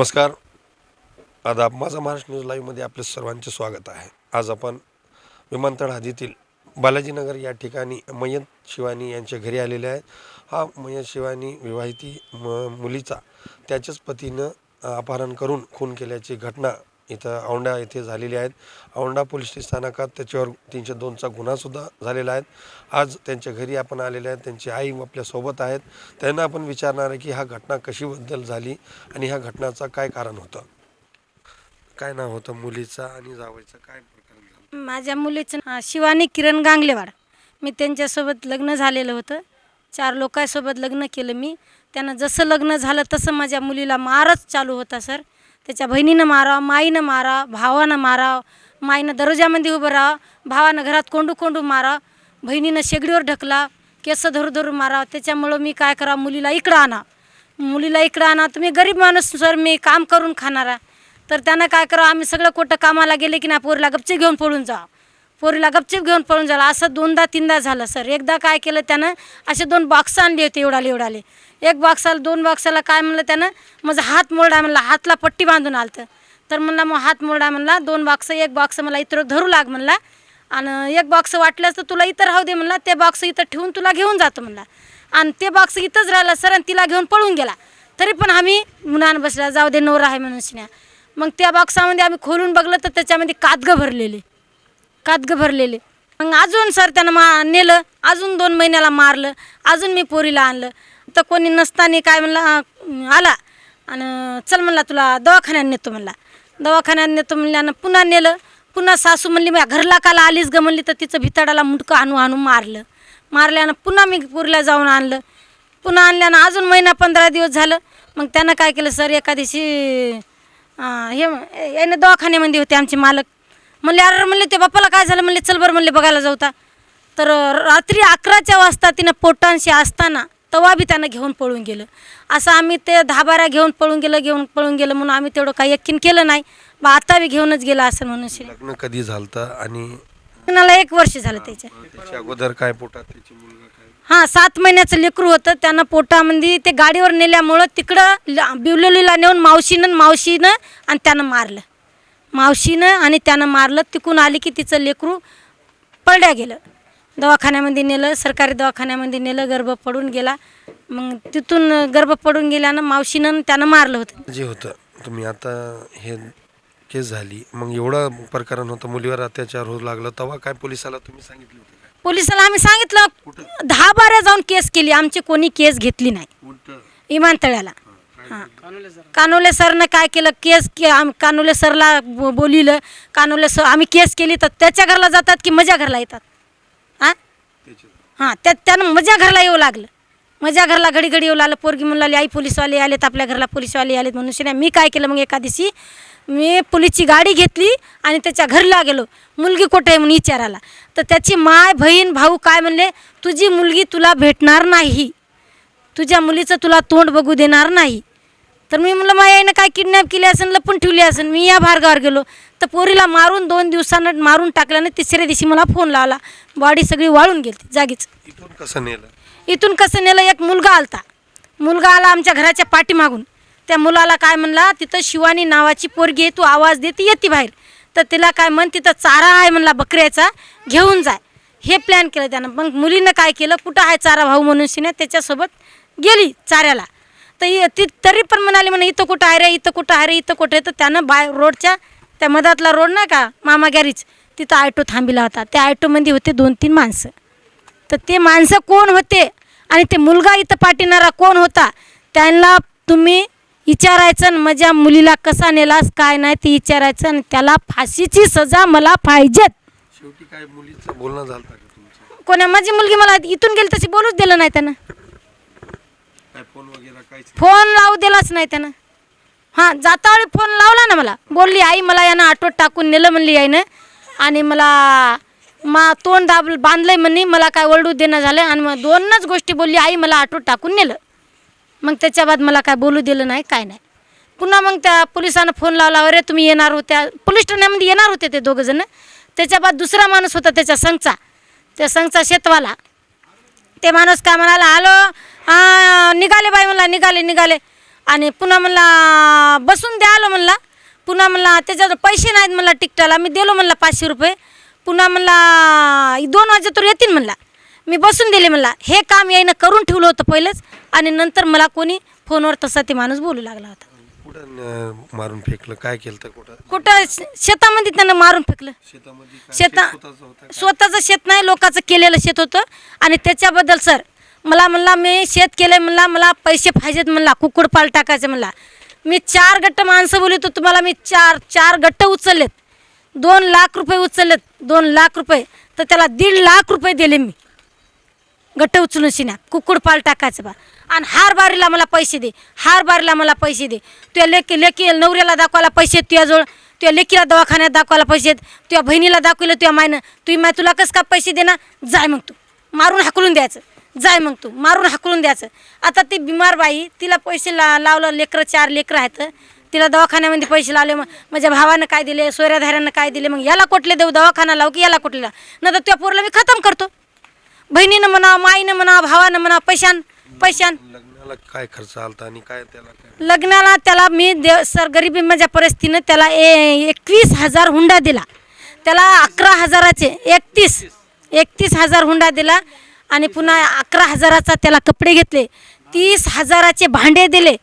नमस्कार. आदाब माझा महाराष्ट्र न्यूज लाईव्हमध्ये आपले सर्वांचे स्वागत आहे. आज आपण विमानतळ हद्दीतील बालाजीनगर या ठिकाणी मयत शिवानी यांच्या घरी आलेले आहेत हा मयत शिवानी विवाहिती म मुलीचा त्याच्याच पतीनं अपहरण करून खून केल्याची घटना इथं औंढा येथे झालेली आहेत. औंढा पोलीस स्थानकात त्याच्यावर तीनशे दोनचा गुन्हासुद्धा झालेला आहे. आज त्यांच्या घरी आपण आलेले आहेत. त्यांची आई आपल्यासोबत आहेत. त्यांना आपण विचारणार आहे की हा घटना कशीबद्दल झाली आणि ह्या घटनाचं काय कारण होतं? काय नाव होतं मुलीचा आणि जावयाचं काय माझ्या मुलीचं नाव शिवानी किरण गांगलेवाड. मी त्यांच्यासोबत लग्न झालेलं होतं. चार लोकांसोबत लग्न केलं मी. त्यांना जसं लग्न झालं तसं माझ्या मुलीला मारच चालू होता सर. त्याच्या बहिणीनं मारावं माईनं मारा भावानं मारावं माईनं दरोजामध्ये उभं राहावं भावानं घरात कोंडू कोंडू मारा बहिणीनं शेगडीवर ढकला केस धरू धरू मारावं. त्याच्यामुळं मी काय करा मुलीला इकडं आणा. मुलीला इकडं आणा. तुम्ही गरीब माणूस सर मी काम करून खाणारा. तर त्यांना काय करा आम्ही सगळं कुठं कामाला गेले की ना पोरीला गपचे घेऊन पळून जा पोरीला गपचिप घेऊन पळून झाला. असं दोनदा तीनदा झालं सर. एकदा काय केलं त्यानं असे दोन बॉक्स आणले होते एवढाले एवढाले एक बॉक्साला दोन बॉक्साला काय म्हणलं त्यानं माझा हात मोरडा म्हणला हातला पट्टी बांधून आलं तर म्हणला मग हात मोरडा म्हणला दोन बॉक्स एक बॉक्स मला इतर धरू लाग म्हणला. आणि एक बॉक्स वाटल्यास तर तुला इथं राहू दे म्हणला ते बॉक्स इथं ठेवून तुला घेऊन जातो म्हणला. आणि ते बॉक्स इथंच राहिला सर आणि तिला घेऊन पळून गेला. तरी पण आम्ही मुलानं बसला जाऊ दे नवरा आहे म्हणून शिन्या मग त्या बॉक्सामध्ये आम्ही खोलून बघलं तर त्याच्यामध्ये कादगं भरलेले. कादगं भरलेले. मग अजून सर त्यानं मा नेलं अजून दोन महिन्याला मारलं अजून मी पोरीला आणलं. तर कोणी नसताना काय म्हणला आला. आणि चल म्हणला तुला दवाखान्यात नेतो म्हणला. दवाखान्यात नेतो म्हणल्यानं पुन्हा नेलं. पुन्हा सासू म्हणली माझ्या घरला काला आलीच ग म्हणली. तर तिचं भिताडाला मुंडकं आणू आणू मारलं. मारल्यानं पुन्हा मी पुरीला जाऊन आणलं. पुन्हा आणल्यानं अजून महिना पंधरा दिवस झालं. मग त्यानं काय केलं सर एका दिवशी हे यानं दवाखान्यामध्ये होते आमचे मालक. म्हणले अरे म्हणले ते बाप्पाला काय झालं? म्हणले चल बरं म्हणले बघायला जाऊता तर रात्री अकराच्या वाजता तिनं पोटांशी असताना तवा बी त्यानं घेऊन पळून गेलं. असं आम्ही ते दहा बारा घेऊन पळून गेलं घेऊन पळून गेलं म्हणून आम्ही तेवढं काही यकीन केलं नाही. बा आता बी घेऊनच गेलं असं म्हणून. लग्न कधी झालं आणि लग्नाला एक वर्ष झालं त्याच्या. अगोदर काय पोटात हां सात महिन्याचं लेकरू होतं. त्यानं पोटामध्ये ते गाडीवर नेल्यामुळं तिकडं बिवलेलीला नेऊन मावशीनं मावशीनं आणि त्यानं मारलं. मावशीनं आणि त्यानं मारलं तिकून आली की तिचं लेकरू पळड्या गेलं. दवाखान्यामध्ये नेलं सरकारी दवाखान्यामध्ये नेलं गर्भ पडून गेला. मग तिथून गर्भ पडून गेल्यानं मावशीनं त्यानं मारलं होतं. जे होतं तुम्ही आता हे केस झाली मग एवढं प्रकरण होतं मुलीवर अत्याचार होऊ लागलं तेव्हा काय पोलिसाला तुम्ही सांगितलं होतं काय? पोलिसाला आम्ही सांगितलं दहा बारा जाऊन केस केली आमची कोणी केस घेतली नाही. उलट विमानतळ्याला हां. कानोले सरनं. काय केलं? केस के आम कानोले सरला बो- बोलिलं. कानोले सर आम्ही केस केली तर त्याच्या घरला जातात की माझ्या घरला येतात? हां? हां त्या त्यानं माझ्या घरला येऊ लागलं. माझ्या घरला घडी घडी येऊ लागलं. पोरगी म्हणून आई पोलीसवाले आलेत आपल्या घरला पोलीसवाले आलेत म्हणून. शिवाय मी काय केलं मग एका दिवशी मी पोलीसची गाडी घेतली आणि त्याच्या घरला गेलो. मुलगी कुठे आहे म्हणून विचारायला. तर त्याची माय बहीण भाऊ काय म्हणले? तुझी मुलगी तुला भेटणार नाही. तुझ्या मुलीचं तुला तोंड बघू देणार नाही. तर मी म्हणलं माझ्या आईनं काय किडनॅप केली असेल लपून ठेवली असेल मी या भार्गावर गेलो. तर पोरीला मारून दोन दिवसानं मारून टाकल्यानं तिसऱ्या दिवशी मला फोन लावला. बॉडी सगळी वाळून गेली जागीच. इथून कसं नेलं? इथून कसं नेलं एक मुलगा आलता. मुलगा आला आमच्या घराच्या पाठीमागून. त्या मुलाला काय म्हणला तिथं शिवानी नावाची पोरगी आहे तू आवाज देते येते बाहेर. तर तिला काय म्हण तिथं चारा आहे म्हणला बकऱ्याचा घेऊन जाय हे प्लॅन केलं त्यानं. मग मुलीनं काय केलं कुठं आहे चारा भाऊ म्हणून शिने त्याच्यासोबत गेली चाऱ्याला. तर ती तरी पण म्हणाली म्हणे इथं कुठं आहे रे इथं कुठं आहे रे इथं कुठं आहे? तर त्यानं बाय रोडच्या त्या मधातला रोड नाही का मामा गॅरीज तिथं ऑटो थांबिला होता. त्या ऑटोमध्ये होते दोन तीन माणसं. तर ते माणसं कोण होते? आणि ते मुलगा इथं पाठीणारा कोण होता? त्यांना तुम्ही विचारायचं आणि माझ्या मुलीला कसा नेलास काय नाही ते विचारायचं आणि त्याला फाशीची सजा मला पाहिजेत. शेवटी काय मुलीचं बोलणं झालं का तुमचं? कोण्या माझी मुलगी मला इथून गेली तशी बोलूच दिलं नाही त्यानं. काय फोन वगैरे काहीच फोन लावू दिलाच नाही त्यानं. हां जातावेळी फोन लावला ना मला. बोलली आई मला यानं आठवत टाकून नेलं म्हणली आईनं आणि मला मा तोंड दाब बांधलंय म्हणे मला काय ओरडू देणं झालं. आणि मग दोनच गोष्टी बोलली आई मला आठवत टाकून नेलं. मग त्याच्या बाद मला काय बोलू दिलं नाही काय नाही. पुन्हा मग त्या पोलिसानं फोन लावला अरे तुम्ही येणार होत्या. पोलीस ठाण्यामध्ये येणार होते ते दोघंजणं त्याच्या बाद दुसरा माणूस होता त्याच्या संघचा त्या संघचा शेतवाला. ते माणूस काय म्हणाला आलो निघाले बाई म्हणला निघाले निघाले. आणि पुन्हा म्हणला बसून द्या आलो म्हणला. पुन्हा म्हणला त्याच्यात पैसे नाहीत म्हणला तिकटाला मी दिलो म्हणला पाचशे रुपये. पुन्हा म्हणला दोन वाजे तर येतील म्हणला. मी बसून दिले म्हणला. हे काम यायनं करून ठेवलं होतं पहिलेच. आणि नंतर मला कोणी फोनवर तसा ते माणूस बोलू लागला होता. कुठं न- मारून फेकलं? काय केलं तर कुठं? कुठं? श- शेतामध्ये त्यानं मारून फेकलं. शेतामध्ये काय? शेता शेत स्वतःचं होतं का? स्वतःचं शेत नाही लोकांचं केलेलं शेत होतं. आणि त्याच्याबद्दल सर मला म्हणला मी शेत केलं म्हणला मला पैसे पाहिजेत म्हणला कुकुड पाल टाकायचे म्हणला. मी चार गट्ट माणसं बोलतो तुम्हाला मी चार चार गट्ट उचललेत. दोन लाख रुपये उचललेत दोन लाख रुपये. तर त्याला दीड लाख रुपये दिले मी. गट्ट उचलून शिन्या. कुकुड पाल टाकायचं बा. आणि हार बारीला मला पैसे दे. हार बारीला मला पैसे दे. तुझ्या लेकी लेकी नवऱ्याला दाखवायला पैसे आहेत तुझ्याजवळ. तुझ्या लेकीला दवाखान्यात दाखवायला पैसे आहेत. तुझ्या बहिणीला दाखवलं तुझ्या मायनं. तुझी माय तुला कसं का पैसे दे ना जाय मग तू. मारून हाकलून द्यायचं. जाय मग तू. मारून हाकलून द्यायचं. आता ती बिमार बाई तिला पैसे ला लावलं. लेकरं चार लेकरं आहेत. तिला दवाखान्यामध्ये पैसे लावले. मग माझ्या भावानं काय दिले? सोयऱ्याधाऱ्यानं काय दिले? मग याला कुठले देऊ? दवाखाना लावू की याला कुठले नाही तर तुझ्या पोरला मी खतम करतो. बहिणीनं म्हणा माईनं म्हणा भावानं म्हणा पैशान पैशान. लग्नाला काय खर्च आलता आणि काय त्याला काय? लग्नाला त्याला मी देव सर गरिबी माझ्या परिस्थितीनं त्याला ए एकवीस हजार हुंडा दिला. त्याला अकरा हजाराचे एकतीस एकतीस हजार हुंडा दिला आणि पुन्हा अकरा हजाराचा त्याला कपडे घेतले. तीस हजाराचे भांडे दिले.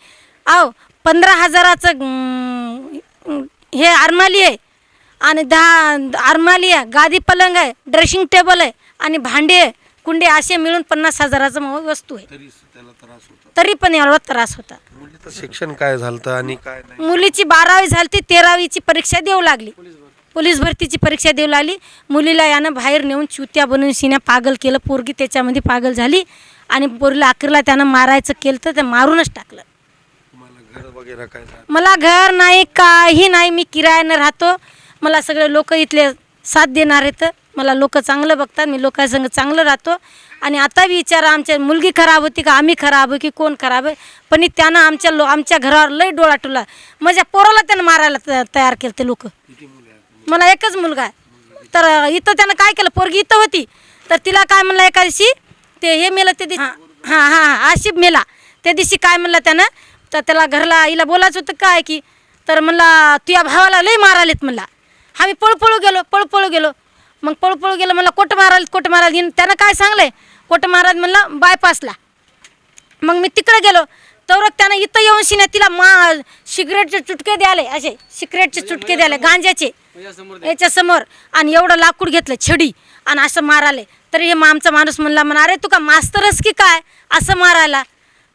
आव पंधरा हजाराचं अं, हे आरमाली आहे. आणि दहा आरमाली आहे गादी पलंग आहे ड्रेसिंग टेबल आहे आणि भांडे आहे. कुंडे असे मिळून पन्नास हजाराचं मग वस्तू आहे. तरी त्याला त्रास होता. तरी पण एवढा त्रास होता. मुलीचं शिक्षण काय झालं आणि काय नाही? मुलीची बारावी झाली ती तेरावीची परीक्षा देऊ लागली. पोलीस भरतीची परीक्षा देऊ लागली. मुलीला यानं बाहेर नेऊन चुत्या बनवून शिन्या पागल केलं. पोरगी त्याच्यामध्ये पागल झाली आणि पोरीला अखेरला त्यानं मारायचं केलं तर ते मारूनच टाकलं. तुम्हाला घर वगैरे काय झालं? मला घर नाही काही नाही. मी किरायानं राहतो. मला सगळे लोक इथले साथ देणार आहेत. मला लोक चांगलं बघतात मी लोकांसंग चांगलं राहतो. आणि आता बी विचारा आमच्या मुलगी खराब होती का आम्ही खराब आहे की कोण खराब आहे? पण त्यानं आमच्या लो आमच्या घरावर लय डोळा टोला माझ्या पोराला त्यानं मारायला त- तयार केलं ते लोक. मला एकच मुलगा आहे. तर इथं त्यानं काय केलं? पोरगी इथं होती. तर तिला काय म्हणलं एका दिवशी? ते हे मेलं ते दिवशी. हां हां हां आशिफ मेला. त्या दिवशी काय म्हणलं त्यानं? तर त्याला घरला हिला बोलायचं होतं काय की तर म्हणला तुझ्या भावाला लई मारालेत म्हणला. आम्ही पळपळू गेलो पळपळू गेलो. मग पळपळू गेलो म्हणला कोट मारायला कोट मारायला हिनं- त्यानं काय सांगलंय? कोट मारायला म्हणलं बायपासला मग मी तिकडे गेलो. तर त्यानं इथं येऊन शिन्या तिला मा सिगरेटचे चुटके द्याले असे सिगरेटचे चुटके द्याले गांजाचे याच्या समोर. आणि एवढं लाकूड घेतलं छडी. आणि असं माराले तरी हे मग आमचा माणूस म्हणला म्हणा अरे तू का मास्तरच की काय? असं मारायला.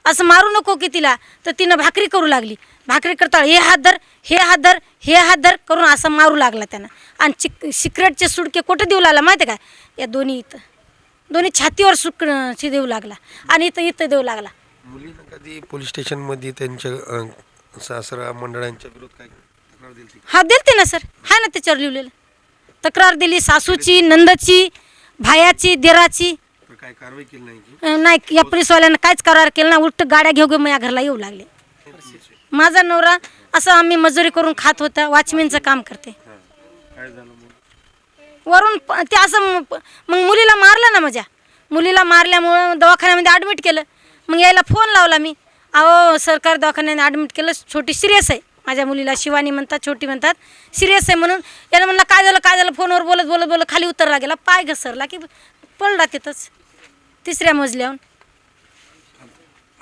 असं मारू नको की तिला. तर तिनं भाकरी करू लागली. भाकरी करता. हे हात धर हे हात धर हे हात धर करून असं मारू लागला त्यानं. आणि चिक सिगरेटचे सुटके कुठं देऊ लागला माहिती आहे का? या दोन्ही इथं. दोन्ही छातीवर सुक देऊ लागला. आणि इथं इथं देऊ लागला. मुलीनं कधी पोलीस स्टेशनमध्ये त्यांच्या अं, सासरा मंडळांच्या विरोध काय तक्रार दिली हा दिलते ना सर. आहे ना त्याच्यावर लिहिलेलं. तक्रार दिली सासूची नंदची भायाची देराची. तर काय कारवाई केली नाही की? अं, नाही या पोलीसवाल्यांना काहीच करार केलं ना उलट गाड्या घेऊ घेऊ माझ्या घरला येऊ लागले. माझा नवरा असं आम्ही मजुरी करून खात होता वॉचमॅनचं काम करते. काय झालं मग वरून प- ते असं म- मग मुलीला मारलं ना माझ्या. मुलीला मारल्यामुळं दवाखान्यामध्ये ॲडमिट केलं. मग यायला फोन लावला मी. अहो सरकार दवाखान्याने ॲडमिट केलं छोटी सिरियस आहे. माझ्या मुलीला शिवानी म्हणतात छोटी म्हणतात सिरियस आहे म्हणून यानं म्हणलं काय झालं काय झालं? फोनवर बोलत बोलत बोलत खाली उतरला गेला. पाय घसरला की पडला तिथंच तिसऱ्या मजल्याहून.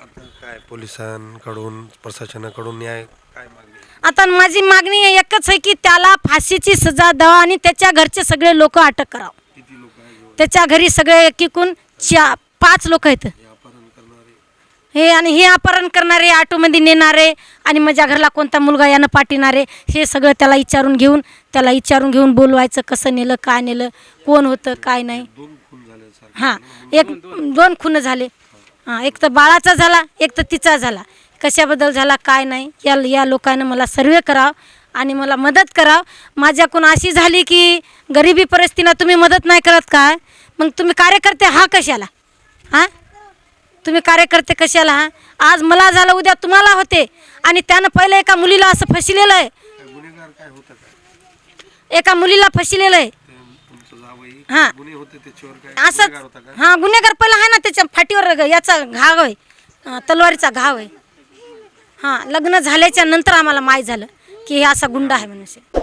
आता काय पोलिसांकडून प्रशासनाकडून न्याय काय मागणी? आता माझी मागणी एकच आहे की त्याला फाशीची सजा द्यावा आणि त्याच्या घरचे सगळे लोक अटक करावं. किती लोक आहे जो त्याच्या घरी सगळे एकीकून चा पाच लोक आहेत. हे अपहरण करणारे? हे आणि हे अपहरण करणारे ऑटोमध्ये नेणारे आणि माझ्या घरला कोणता मुलगा यानं पाठविणारे हे सगळं त्याला विचारून घेऊन त्याला विचारून घेऊन बोलवायचं कसं नेलं काय नेलं कोण होतं काय नाही. दोन खून झाले सर हां एक दोन खून झाले. हां एक तर बाळाचा झाला एक तर तिचा झाला. कशाबद्दल झाला काय नाही या या लोकांनं मला सर्वे करावं आणि मला मदत करावं. माझ्याकडून अशी झाली की गरिबी परिस्थितीनं तुम्ही मदत नाही करत काय मग तुम्ही कार्यकर्ते हा कशाला? हां? तुम्ही कार्यकर्ते कशाला? हा? आज मला झालं उद्या तुम्हाला होते. आणि त्यानं पहिलं एका मुलीला असं फसलेलं आहे. एका मुलीला फसलेलं आहे. हां. गुन्हे होते त्याच्यावर काय असंच गुन्हेगार होता का? हां गुन्हेगार पहिला आहे ना त्याच्या फाटीवर याचा घाव आहे. अं, तलवारीचा घाव आहे. हां लग्न झाल्याच्यानंतर आम्हाला माहीत झालं की हे असा गुंड आहे म्हणून.